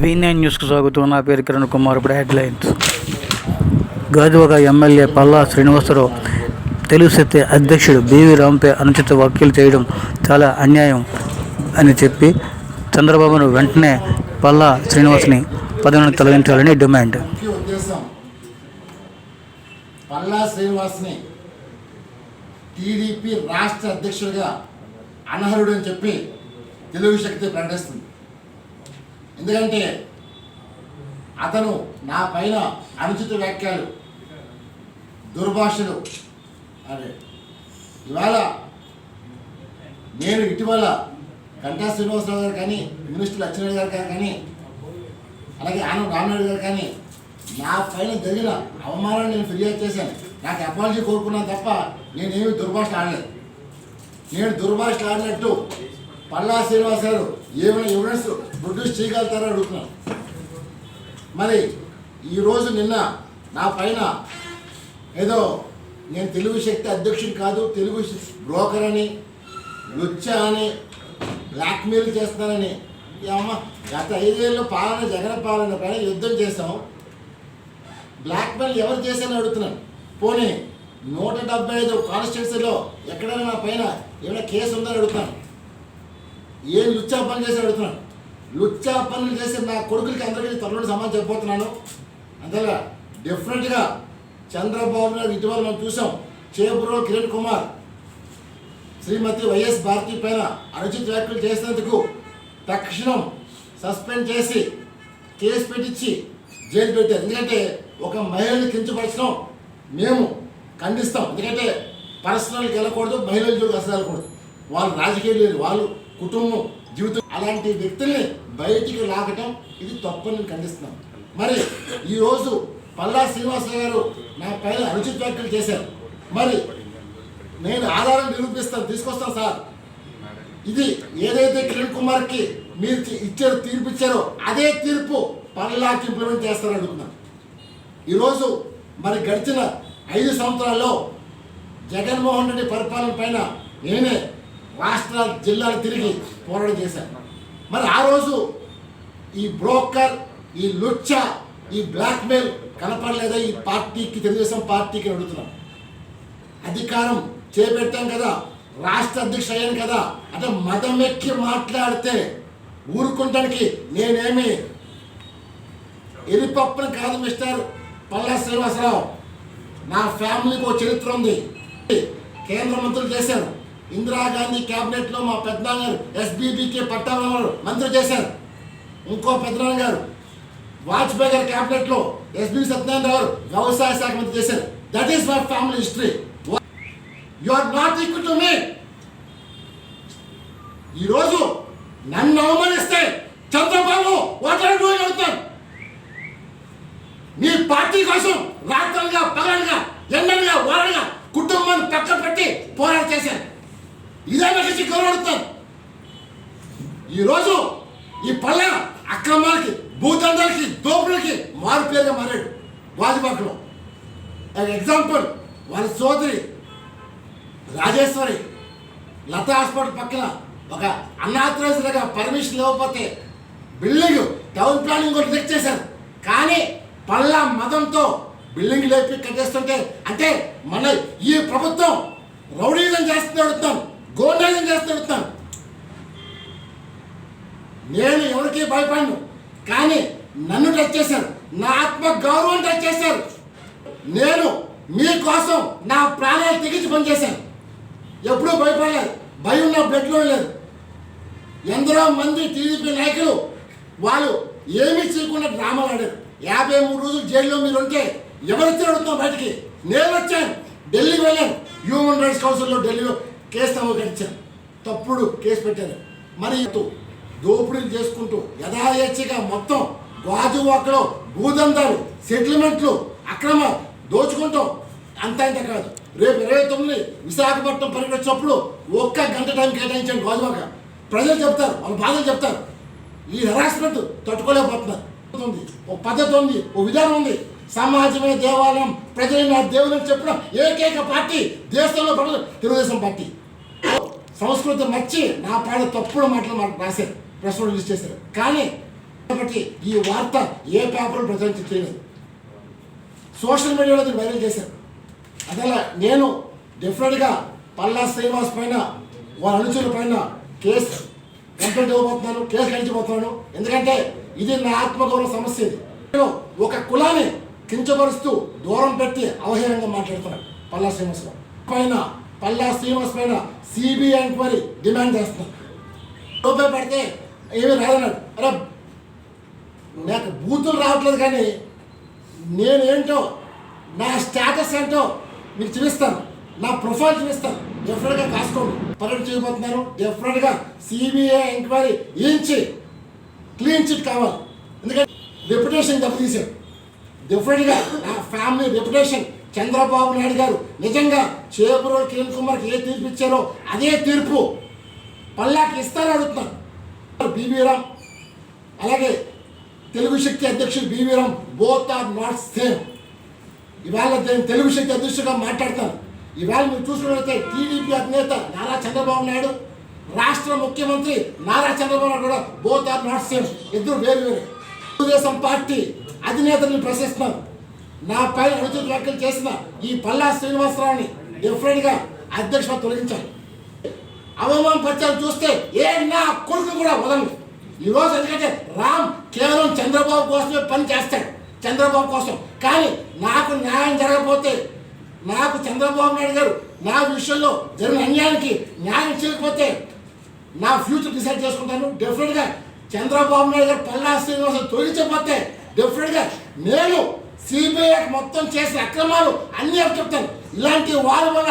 V9 న్యూస్కు స్వాగతం. నా పేరు కిరణ్ కుమార్. ఇప్పుడు హెడ్లైన్స్. గాజువాక ఎమ్మెల్యే పల్లా శ్రీనివాసరావు తెలుగు శక్తి అధ్యక్షుడు బీవీ రాంపై అనుచిత వ్యాఖ్యలు చేయడం చాలా అన్యాయం అని చెప్పి చంద్రబాబును వెంటనే పల్లా శ్రీనివాస్ని పదవిని తొలగించాలని డిమాండ్ ముఖ్య ఉద్దేశం పల్లా శ్రీనివాస్ని టీడీపీ రాష్ట్ర అధ్యక్షుడిగా అనర్హుడు అని చెప్పి తెలుగు శక్తి ప్రకటిస్తుంది. ఎందుకంటే అతను నా పైన అనుచిత వ్యాఖ్యలు దుర్భాషలు అదే ఇవాళ నేను ఇటీవల గంటా శ్రీనివాసరావు గారు కానీ మినిస్టర్ లక్ష్మణ్ గారు కానీ అలాగే ఆనం రామనాయుడు గారు కానీ నా పైన జరిగిన అవమానాన్ని నేను ఫిర్యాదు చేశాను. నాకు అపాలజీ కోరుకున్నాను తప్ప నేనేమి దుర్భాష ఆడలేదు. నేను దుర్భాష ఆడినట్టు పల్లా శ్రీనివాస్ గారు ఏమైనా ఎవిడెన్స్ ప్రొడ్యూస్ చేయగలుగుతారో అడుగుతున్నాను. మరి ఈరోజు నిన్న నా పైన ఏదో నేను తెలుగు శక్తి అధ్యక్షుడు కాదు తెలుగు బ్రోకర్ అని లుచ్చ అని బ్లాక్మెయిల్ చేస్తానని అమ్మ గత ఐదేళ్ళు పాలన జగన్ పాలన పైన యుద్ధం చేసాం బ్లాక్మెయిల్ ఎవరు చేశారని అడుగుతున్నాను. పోనీ నూట డెబ్బై ఐదు కాన్స్టిట్యూన్సీలో ఎక్కడైనా నా పైన ఏమైనా కేసు ఉందని అడుగుతాను ఏం లుచ్చా పనులు చేసి అడుగుతున్నాను. లుచ్చా పనులు చేసి నా కొడుకులకి అందరికీ త్వరలో సమాధానం చెప్పబోతున్నాను. అంతేగా డెఫినెట్గా చంద్రబాబు నాయుడు ఇటీవల మనం చూసాం. చేబ్రో కిరణ్ కుమార్ శ్రీమతి వైఎస్ భారతి పైన అనుచిత వ్యాఖ్యలు చేసినందుకు తక్షణం సస్పెండ్ చేసి కేసు పెట్టించి జైలు పెట్టారు. ఎందుకంటే ఒక మహిళని కించపరచడం మేము ఖండిస్తాం. ఎందుకంటే పర్సనల్కి వెళ్ళకూడదు మహిళల జోలికి అసలు వెళ్ళకూడదు. వాళ్ళు రాజకీయాలు లేదు. వాళ్ళు కుటుంబం జీవితం అలాంటి వ్యక్తుల్ని బయటికి లాగటం ఇది తప్పని నేను ఖండిస్తున్నాం మరి ఈరోజు పల్లా శ్రీనివాసరావు గారు నా పైన అనుచిత వ్యాఖ్యలు చేశారు. మరి నేను ఆధారం నిరూపిస్తాను. తీసుకొస్తాను సార్. ఇది ఏదైతే కిరణ్ కుమార్కి మీరు ఇచ్చారు తీర్పు ఇచ్చారో అదే తీర్పు పల్లాకి ఇంప్లిమెంట్ చేస్తారని అడుగుతున్నాను ఈరోజు మరి గడిచిన ఐదు సంవత్సరాల్లో జగన్మోహన్ రెడ్డి పరిపాలన పైన నేనే రాష్ట్ర జిల్లాలు తిరిగి పోరాటం చేశాను. మరి ఆ రోజు ఈ బ్రోకర్ ఈ లుచ్చ ఈ బ్లాక్మెయిల్ కనపడలేదా? ఈ పార్టీకి తెలుగుదేశం పార్టీకి అడుగుతున్నాను. అధికారం చేపెట్టాం కదా రాష్ట్ర అధ్యక్ష అయ్యాను కదా అంటే మతం ఎక్కి మాట్లాడితే ఊరుకుంటానికి నేనేమి ఎరిపప్పుని కాదు మిస్టర్ పల్లా శ్రీనివాసరావు. నా ఫ్యామిలీకి ఒక చరిత్ర ఉంది. కేంద్ర మంత్రులు చేశారు. ఇందిరాగాంధీ క్యాబినెట్లో మా పెద్దనాన్న గారు ఎస్బీబీకి పట్టాభి మంత్రి చేశారు. ఇంకో పెద్దనాన్న గారు వాజ్పేయి గారి క్యాబినెట్లో ఎస్బీ సత్యనారాయణ గారు వ్యవసాయ శాఖ మంత్రి చేశారు. That is my family history you are not equal to me ఈరోజు నన్ను అవమానిస్తే చంద్రబాబు వాట్ ఆర్ మీ పార్టీ కోసం రాత్రులుగా పగలుగా ఎండలుగా వారలుగా కుటుంబాన్ని పక్క పెట్టి పోరాటం చేశారు. ఇదే నాకు గౌరవడుతాను ఈరోజు ఈ పల్లె అక్రమాలకి భూదందాలకి దోపులకి మారు పేరుగా మారాడు వాజుబాకులో. ఎగ్జాంపుల్ వాళ్ళ సోదరి రాజేశ్వరి లతా హాస్పిటల్ పక్కన ఒక అన్నాథరైజ్డ్గా పర్మిషన్ ఇవ్వకపోతే బిల్డింగ్ టౌన్ ప్లానింగ్ కూడా రిజెక్ట్ చేశారు. కానీ పల్లా మదంతో బిల్డింగ్ లేపి కట్టేస్తుంటే అంటే మన ఈ ప్రభుత్వం రౌడీజం చేస్తూ అడుగుతాను గోండాజం చేస్తూ అడుగుతాను నేను ఎవరికి భయపడను కానీ నన్ను టచ్ చేశారు. నా ఆత్మ గౌరవం టచ్ చేశారు. నేను మీకోసం నా ప్రాణాలు తెగించి పనిచేశాను. ఎప్పుడూ భయపడలేదు. భయం నా బ్లడ్లో లేదు. ఎందరో మంది టీడీపీ నాయకులు వాళ్ళు ఏమీ చేయకుండా డ్రామాలు ఆడారు. యాభై మూడు రోజులు జైల్లో మీరు ఉంటే ఎవరైతే అడుగుతాం బయటికి? నేను వచ్చాను ఢిల్లీకి వెళ్ళాను. హ్యూమన్ రైట్స్ కౌన్సిల్లో ఢిల్లీలో కేసు నమోదించాను తప్పుడు కేసు పెట్టారు మరి దోపిడీలు చేసుకుంటూ యథాయచ్ఛగా మొత్తం గాజువాకలో భూదందాలు సెటిల్మెంట్లు అక్రమ దోచుకుంటాం. అంత ఇంత కాదు. రేపు ఇరవై తొమ్మిది విశాఖపట్నం పర్యటన వచ్చినప్పుడు ఒక్క గంట టైం కేటాయించాను గాజువాక ప్రజలు చెప్తారు వాళ్ళ బాధలు చెప్తారు. ఈ హెరాస్మెంట్ తట్టుకోలేకపోతున్నారు. ఉంది ఒక పద్ధతి ఉంది ఒక విధానం ఉంది. సమాజమే దేవాలయం ప్రజలు నా దేవుని చెప్పిన ఏకైక పార్టీ దేశంలో ప్రజలు తెలుగుదేశం పార్టీ. సంస్కృతి మర్చి నా పాడ తప్పుడు మాటలు మాకు రాశారు ప్రెస్ రిలీజ్ చేశారు. కానీ కాబట్టి ఈ వార్త ఏ పేపర్ ప్రజెంట్ చేయలేదు. సోషల్ మీడియాలో దీన్ని వైరల్ చేశారు. అదే నేను డెఫినెట్గా పల్లా శ్రీనివాస్ పైన వాళ్ళ అనుచరుల పైన కేసు. కంప్లైంట్ ఇవ్వబోతున్నాను కేసు గడిచిపోతున్నాను ఎందుకంటే ఇది నా ఆత్మగౌరవ సమస్య ఇది. నేను ఒక కులాన్ని కించపరుస్తూ దూరం పెట్టి అవహేళనగా మాట్లాడుతున్నాను. పల్లా శ్రీనివాస్ పైన పల్లా శ్రీనివాస్ పైన సిబిఐ ఎంక్వైరీ డిమాండ్ చేస్తున్నాను. రూపాయి పడితే ఏమీ రాదన్నాడు. అరే నాకు బూతులు రావట్లేదు కానీ నేనేంటో నా స్టేటస్ ఏంటో మీకు చూపిస్తాను. నా ప్రొఫైల్ చూపిస్తారు డెఫినెట్గా కాసుకోండి పర్యటన చేయబోతున్నాను డెఫినెట్గా సిబిఐ ఎంక్వైరీ ఏంచి క్లీన్ చిట్ కావాలి. ఎందుకంటే రెప్యుటేషన్ దెబ్బతీశారు డెఫినెట్గా నా ఫ్యామిలీ రెప్యుటేషన్ చంద్రబాబు నాయుడు గారు నిజంగా చేపూరు కిరణ్ కుమార్కి ఏ తీర్పు ఇచ్చారో అదే తీర్పు. పల్లాకి ఇస్తారని అడుగుతున్నాను. బీబీ రామ్ అలాగే తెలుగు శక్తి అధ్యక్షుడు B V Ram both are not same ఇవాళ నేను తెలుగు శక్తి అధ్యక్షుడిగా మాట్లాడతాను. ఇవాళ మీరు చూసుకున్నట్లయితే టీడీపీ అధినేత నారా చంద్రబాబు నాయుడు రాష్ట్ర ముఖ్యమంత్రి నారా చంద్రబాబు నాయుడు కూడా బోత్ ఆర్ నాట్ సేమ్ ఇద్దరు వేరు వేరు. తెలుగుదేశం పార్టీ అధినేతని ప్రశ్నిస్తున్నాం. నా పైన అనుచిత వ్యాఖ్యలు చేసిన ఈ పల్లా శ్రీనివాసరావుని డెఫినెట్గా అధ్యక్షుడు తొలగించాలి అవమానం పరిచయం చూస్తే ఏ నా కొడుకు కూడా వదలను. ఈ రోజు ఎందుకంటే రామ్ కేవలం చంద్రబాబు కోసమే పని చేస్తాడు. చంద్రబాబు కోసం. కానీ నాకు న్యాయం జరగకపోతే నాకు చంద్రబాబు నాయుడు గారు నా విషయంలో జరిగిన అన్యాయానికి న్యాయం చేయకపోతే నా ఫ్యూచర్ డిసైడ్ చేసుకుంటాను. డెఫినెట్గా చంద్రబాబు నాయుడు గారు పల్లా శ్రీనివాసం తొలగించకపోతే డెఫినెట్గా నేను సిబిఐకి మొత్తం చేసిన అక్రమాలు అన్నీ చెప్తాను ఇలాంటి వాళ్ళ వల్ల